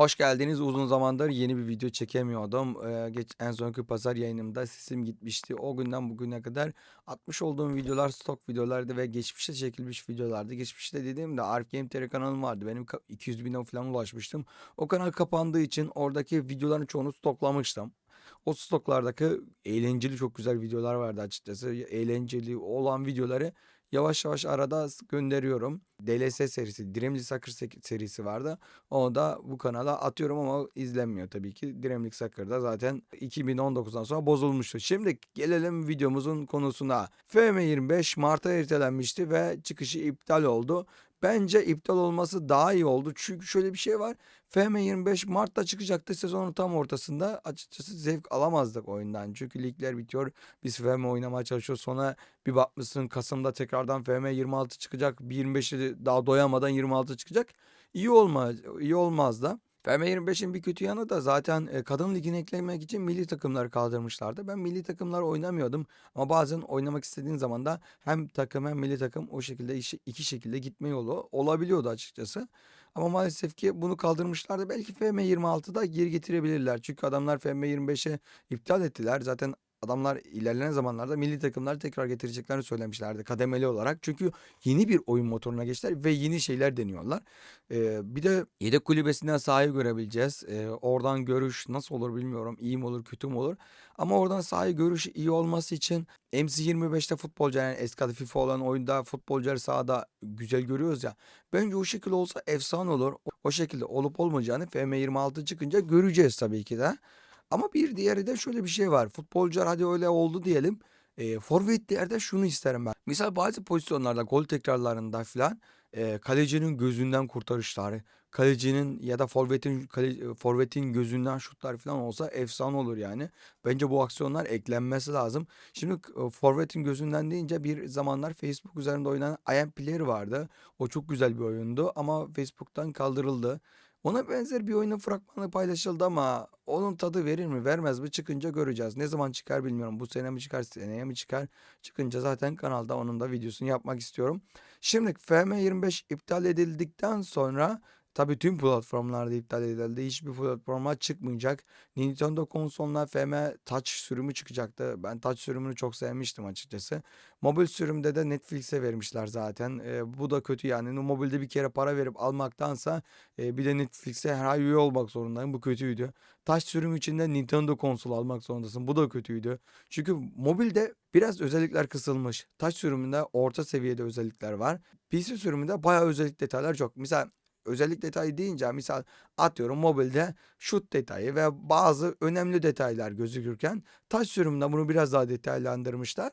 Hoş geldiniz. Uzun zamandır yeni bir video çekemiyordum. Eee, geç en sonki pazar yayınımda sesim gitmişti. O günden bugüne kadar atmış olduğum videolar stok videolardı ve geçmişte çekilmiş videolardı. Geçmişte dediğimde Arif Game TR kanalım vardı. Benim ka- 200 bine falan ulaşmıştım. O kanal kapandığı için oradaki videoların çoğunu stoklamıştım. O stoklardaki eğlenceli çok güzel videolar vardı açıkçası. Eğlenceli olan videoları yavaş yavaş arada gönderiyorum. DLS serisi, Diremli Soccer se- serisi vardı. Onu da bu kanala atıyorum ama izlenmiyor tabii ki. Diremlik Soccer'da zaten 2019'dan sonra bozulmuştu. Şimdi gelelim videomuzun konusuna. FM25 Mart'a ertelenmişti ve çıkışı iptal oldu. Bence iptal olması daha iyi oldu. Çünkü şöyle bir şey var. FM25 Mart'ta çıkacaktı sezonun tam ortasında. Açıkçası zevk alamazdık oyundan. Çünkü ligler bitiyor. Biz FM oynamaya çalışıyoruz. Sonra bir bakmışsın Kasım'da tekrardan FM26 çıkacak. Bir 25'i daha doyamadan 26 çıkacak. İyi olmaz, iyi olmaz da. FM25'in bir kötü yanı da zaten kadın ligini eklemek için milli takımları kaldırmışlardı. Ben milli takımlar oynamıyordum ama bazen oynamak istediğin zaman da hem takım hem milli takım o şekilde iki şekilde gitme yolu olabiliyordu açıkçası. Ama maalesef ki bunu kaldırmışlardı. Belki FM26'da geri getirebilirler. Çünkü adamlar FM25'e iptal ettiler. Zaten adamlar ilerleyen zamanlarda milli takımları tekrar getireceklerini söylemişlerdi kademeli olarak. Çünkü yeni bir oyun motoruna geçtiler ve yeni şeyler deniyorlar. Ee, bir de yedek kulübesinden sahayı görebileceğiz. Ee, oradan görüş nasıl olur bilmiyorum. İyi mi olur kötü mü olur. Ama oradan sahayı görüş iyi olması için MC25'te futbolcu yani eski adı FIFA olan oyunda futbolcuları sahada güzel görüyoruz ya. Bence o şekilde olsa efsane olur. O şekilde olup olmayacağını FM26 çıkınca göreceğiz tabii ki de. Ama bir diğeri de şöyle bir şey var. Futbolcular hadi öyle oldu diyelim. E, forvetlerde şunu isterim ben. Misal bazı pozisyonlarda gol tekrarlarında falan e, kalecinin gözünden kurtarışları, kalecinin ya da forvetin kale, forvetin gözünden şutlar falan olsa efsane olur yani. Bence bu aksiyonlar eklenmesi lazım. Şimdi e, forvetin gözünden deyince bir zamanlar Facebook üzerinde oynanan I Am Player vardı. O çok güzel bir oyundu ama Facebook'tan kaldırıldı. Ona benzer bir oyunun fragmanı paylaşıldı ama onun tadı verir mi vermez mi çıkınca göreceğiz. Ne zaman çıkar bilmiyorum. Bu sene mi çıkar seneye mi çıkar? Çıkınca zaten kanalda onun da videosunu yapmak istiyorum. Şimdi FM25 iptal edildikten sonra tabii tüm platformlarda iptal edildi. Hiçbir platforma çıkmayacak. Nintendo konsoluna FM Touch sürümü çıkacaktı. Ben Touch sürümünü çok sevmiştim açıkçası. Mobil sürümde de Netflix'e vermişler zaten. Ee, bu da kötü yani. Mobilde bir kere para verip almaktansa e, bir de Netflix'e her ay üye olmak zorundayım. Bu kötüydü. Touch sürümü içinde Nintendo konsol almak zorundasın. Bu da kötüydü. Çünkü mobilde biraz özellikler kısılmış. Touch sürümünde orta seviyede özellikler var. PC sürümünde bayağı özellik detaylar çok. Misal özellik detayı deyince misal atıyorum mobilde şut detayı ve bazı önemli detaylar gözükürken touch sürümünde bunu biraz daha detaylandırmışlar.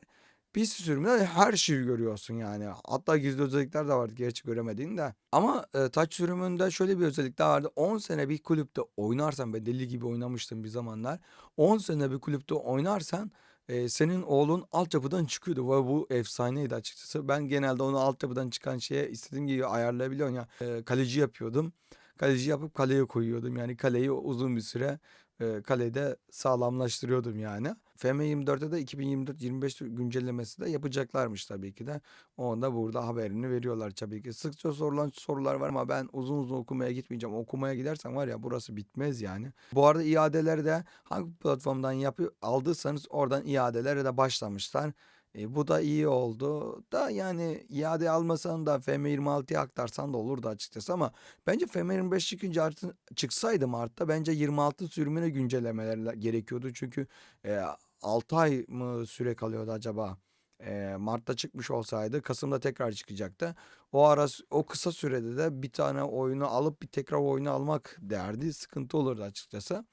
PC sürümünde her şeyi görüyorsun yani. Hatta gizli özellikler de vardı gerçi göremediğin de. Ama e, touch sürümünde şöyle bir özellik daha vardı. 10 sene bir kulüpte oynarsan ben deli gibi oynamıştım bir zamanlar. 10 sene bir kulüpte oynarsan e, senin oğlun altyapıdan çıkıyordu ve bu efsaneydi açıkçası. Ben genelde onu altyapıdan çıkan şeye istediğim gibi ayarlayabiliyorum ya. E, kaleci yapıyordum. Kaleci yapıp kaleye koyuyordum. Yani kaleyi uzun bir süre e, kalede sağlamlaştırıyordum yani. FM24'te de 2024-25 güncellemesi de yapacaklarmış tabii ki de. Onu da burada haberini veriyorlar tabii ki. Sıkça sorulan sorular var ama ben uzun uzun okumaya gitmeyeceğim. Okumaya gidersem var ya burası bitmez yani. Bu arada iadeleri de hangi platformdan yapıyor aldıysanız oradan iadelere de başlamışlar. E, bu da iyi oldu. Da yani iade almasan da FM26'ya aktarsan da olurdu açıkçası ama bence FM25 çıkınca artı, çıksaydı Mart'ta bence 26 sürümüne güncellemeler gerekiyordu. Çünkü e, 6 ay mı süre kalıyordu acaba? E, Mart'ta çıkmış olsaydı Kasım'da tekrar çıkacaktı. O ara o kısa sürede de bir tane oyunu alıp bir tekrar oyunu almak derdi sıkıntı olurdu açıkçası.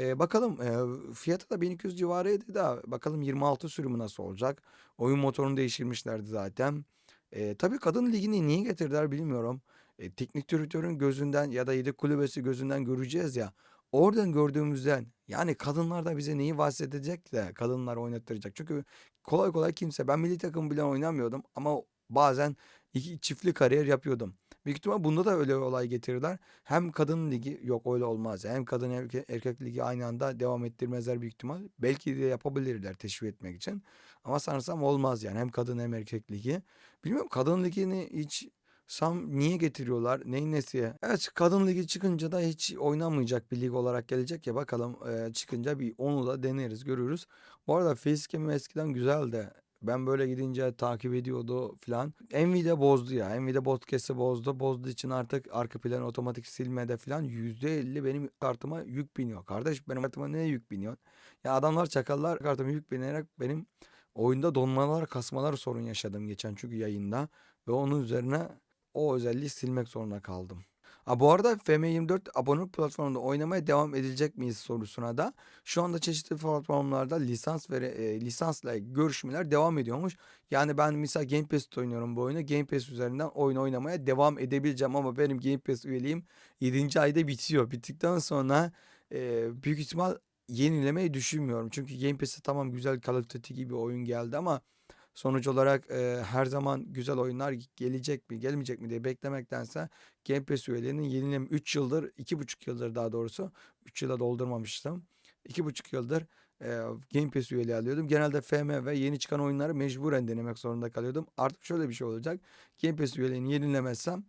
Ee, bakalım e, fiyatı da 1200 civarıydı da bakalım 26 sürümü nasıl olacak. Oyun motorunu değiştirmişlerdi zaten. Ee, tabii kadın ligini niye getirdiler bilmiyorum. E, teknik direktörün gözünden ya da yedek kulübesi gözünden göreceğiz ya. Oradan gördüğümüzden yani kadınlar da bize neyi bahsedecek de kadınlar oynattıracak. Çünkü kolay kolay kimse ben milli takım bile oynamıyordum ama bazen iki çiftli kariyer yapıyordum. Büyük ihtimal bunda da öyle olay getirirler. Hem kadın ligi yok öyle olmaz. Hem kadın erke- erkek ligi aynı anda devam ettirmezler büyük ihtimal. Belki de yapabilirler teşvik etmek için. Ama sanırsam olmaz yani. Hem kadın hem erkek ligi. Bilmiyorum kadın ligini hiç Sam niye getiriyorlar? Neyin nesi? Evet kadın ligi çıkınca da hiç oynamayacak bir lig olarak gelecek ya bakalım e, çıkınca bir onu da deneriz görürüz. Bu arada facecam'im eskiden güzeldi. Ben böyle gidince takip ediyordu falan. Nvidia bozdu ya. Nvidia podcast'ı bozdu. Bozduğu için artık arka plan otomatik silmede falan %50 benim kartıma yük biniyor. Kardeş benim kartıma ne yük biniyor? Ya adamlar çakallar kartıma yük binerek benim oyunda donmalar kasmalar sorun yaşadım geçen çünkü yayında. Ve onun üzerine o özelliği silmek zorunda kaldım. Ha, bu arada FM24 abonelik platformunda oynamaya devam edilecek miyiz sorusuna da şu anda çeşitli platformlarda lisans ve e, lisansla görüşmeler devam ediyormuş. Yani ben mesela Game Pass'te oynuyorum bu oyunu. Game Pass üzerinden oyun oynamaya devam edebileceğim ama benim Game Pass üyeliğim 7. ayda bitiyor. Bittikten sonra e, büyük ihtimal yenilemeyi düşünmüyorum. Çünkü Game Pass'e tamam güzel Call gibi oyun geldi ama Sonuç olarak e, her zaman güzel oyunlar gelecek mi gelmeyecek mi diye beklemektense Game Pass üyelerinin yenilem 3 yıldır 2,5 yıldır daha doğrusu 3 yıla doldurmamıştım. 2,5 yıldır e, Game Pass üyeliği alıyordum. Genelde FM ve yeni çıkan oyunları mecburen denemek zorunda kalıyordum. Artık şöyle bir şey olacak. Game Pass üyeliğini yenilemezsem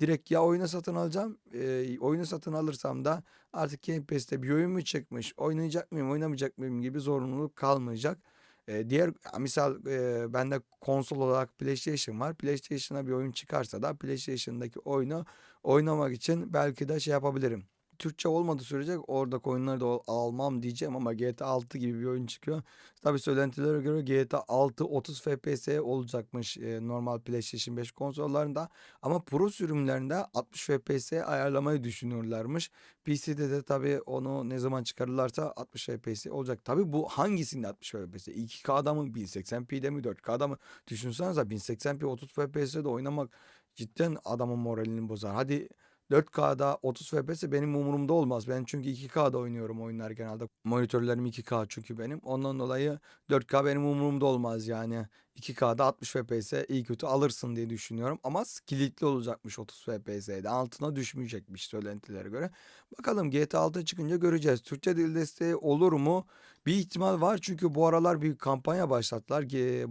direkt ya oyunu satın alacağım. E, oyunu satın alırsam da artık Game Pass'te bir oyun mu çıkmış, oynayacak mıyım, oynamayacak mıyım gibi zorunluluk kalmayacak. Eee, diğer misal, eee, bende konsol olarak PlayStation var. PlayStation'a bir oyun çıkarsa da PlayStation'daki oyunu oynamak için belki de şey yapabilirim. Türkçe olmadığı sürece oradaki oyunları da almam diyeceğim ama GTA 6 gibi bir oyun çıkıyor. Tabii söylentilere göre GTA 6 30 FPS olacakmış e, normal PlayStation 5 konsollarında ama Pro sürümlerinde 60 FPS ayarlamayı düşünüyorlarmış. PC'de de tabii onu ne zaman çıkarırlarsa 60 FPS olacak. Tabii bu hangisinde 60 FPS? 2K'da mı 1080p'de mi 4K'da mı? Düşünsenize 1080p 30 FPS'de oynamak cidden adamın moralini bozar. Hadi 4K'da 30 FPS benim umurumda olmaz. Ben çünkü 2K'da oynuyorum oyunlar genelde. Monitörlerim 2K çünkü benim. Ondan dolayı 4K benim umurumda olmaz yani. 2K'da 60 FPS iyi kötü alırsın diye düşünüyorum. Ama kilitli olacakmış 30 FPS'de. Altına düşmeyecekmiş söylentilere göre. Bakalım GTA 6 çıkınca göreceğiz. Türkçe dil desteği olur mu? Bir ihtimal var çünkü bu aralar bir kampanya başlattılar.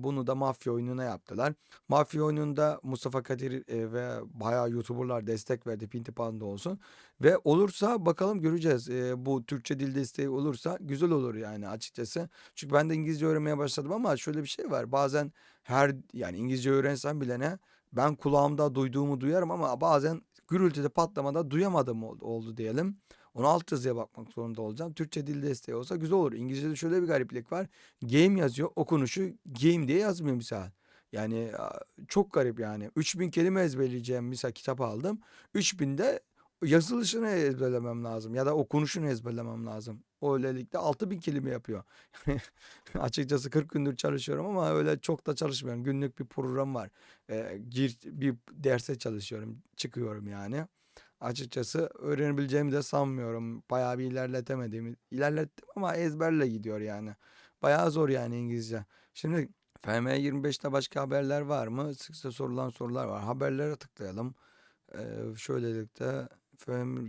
Bunu da mafya oyununa yaptılar. Mafya oyununda Mustafa Kadir e, ve bayağı YouTuber'lar destek verdi. Pinti Panda olsun. Ve olursa bakalım göreceğiz. E, bu Türkçe dil desteği olursa güzel olur yani açıkçası. Çünkü ben de İngilizce öğrenmeye başladım ama şöyle bir şey var. Bazen her yani İngilizce öğrensem bile ne ben kulağımda duyduğumu duyarım ama bazen gürültüde patlamada duyamadım oldu, oldu diyelim. Ona alt yazıya bakmak zorunda olacağım. Türkçe dil desteği olsa güzel olur. İngilizce'de şöyle bir gariplik var. Game yazıyor. Okunuşu game diye yazmıyor misal. Yani çok garip yani. 3000 kelime ezberleyeceğim misal kitap aldım. 3000'de yazılışını ezberlemem lazım ya da okunuşunu ezberlemem lazım. Öylelikle 6000 kelime yapıyor. Açıkçası 40 gündür çalışıyorum ama öyle çok da çalışmıyorum. Günlük bir program var. Ee, gir bir derse çalışıyorum, çıkıyorum yani. Açıkçası öğrenebileceğimi de sanmıyorum. Bayağı bir ilerletemedim. İlerlettim ama ezberle gidiyor yani. Bayağı zor yani İngilizce. Şimdi FM25'te başka haberler var mı? Sıkça sorulan sorular var. Haberlere tıklayalım. Ee, şöylelikle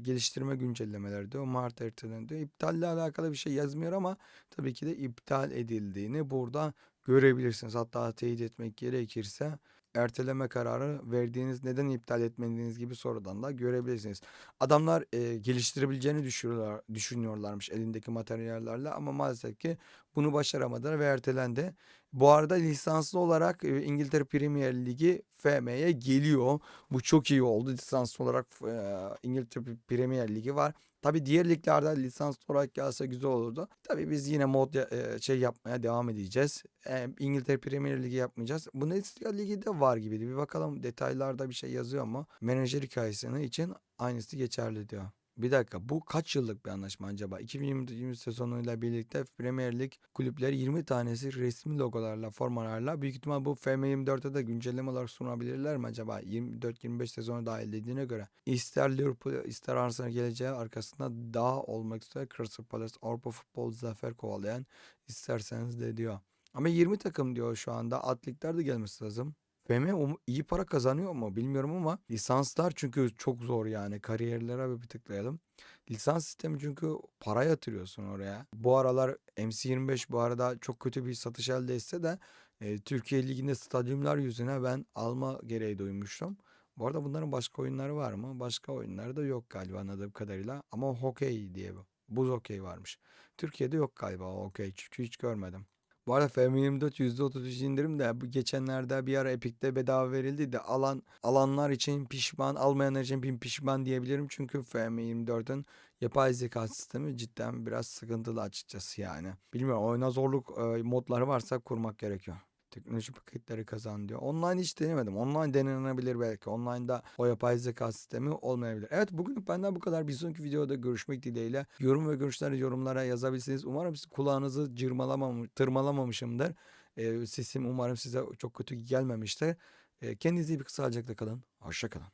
Geliştirme güncellemeleri diyor. Mart ertelendi diyor. İptalle alakalı bir şey yazmıyor ama tabii ki de iptal edildiğini burada görebilirsiniz. Hatta teyit etmek gerekirse erteleme kararı verdiğiniz neden iptal etmediğiniz gibi sorudan da görebilirsiniz. Adamlar e, geliştirebileceğini düşünüyorlar, düşünüyorlarmış elindeki materyallerle ama maalesef ki bunu başaramadılar ve ertelendi. Bu arada lisanslı olarak İngiltere Premier Ligi FM'ye geliyor. Bu çok iyi oldu. Lisanslı olarak İngiltere Premier Ligi var. Tabii diğer liglerde lisanslı olarak gelse güzel olurdu. Tabii biz yine mod şey yapmaya devam edeceğiz. İngiltere Premier Ligi yapmayacağız. Bundesliga Ligi de var gibiydi. Bir bakalım detaylarda bir şey yazıyor mu? Menajer hikayesini için aynısı geçerli diyor. Bir dakika bu kaç yıllık bir anlaşma acaba? 2020 sezonuyla birlikte Premier Lig kulüpleri 20 tanesi resmi logolarla, formalarla büyük ihtimal bu FM24'te de güncelleme olarak sunabilirler mi acaba? 24-25 sezonu dahil dediğine göre. İster Liverpool ister Arsenal geleceği arkasında daha olmak üzere Crystal Palace Avrupa futbol zafer kovalayan isterseniz de diyor. Ama 20 takım diyor şu anda. Atlikler de gelmesi lazım. FM iyi para kazanıyor mu bilmiyorum ama lisanslar çünkü çok zor yani kariyerlere bir tıklayalım. Lisans sistemi çünkü para yatırıyorsun oraya. Bu aralar MC25 bu arada çok kötü bir satış elde etse de e, Türkiye Ligi'nde stadyumlar yüzüne ben alma gereği duymuştum. Bu arada bunların başka oyunları var mı? Başka oyunları da yok galiba anladığım kadarıyla. Ama hokey diye bu. Buz hokey varmış. Türkiye'de yok galiba o hokey çünkü hiç görmedim. Bu arada FM24 %33 indirim de bu geçenlerde bir ara Epic'te bedava verildi de alan alanlar için pişman almayanlar için bin pişman diyebilirim. Çünkü FM24'ün yapay zeka sistemi cidden biraz sıkıntılı açıkçası yani. Bilmiyorum oyuna zorluk e, modları varsa kurmak gerekiyor. Teknoloji paketleri kazan diyor. Online hiç denemedim. Online denenebilir belki. Online'da o yapay zeka sistemi olmayabilir. Evet bugün benden bu kadar. Bir sonraki videoda görüşmek dileğiyle. Yorum ve görüşleri yorumlara yazabilirsiniz. Umarım siz kulağınızı tırmalamamışımdır. Ee, sesim umarım size çok kötü gelmemiştir. Ee, kendinize iyi bir sağlıcakla kalın. Hoşça kalın.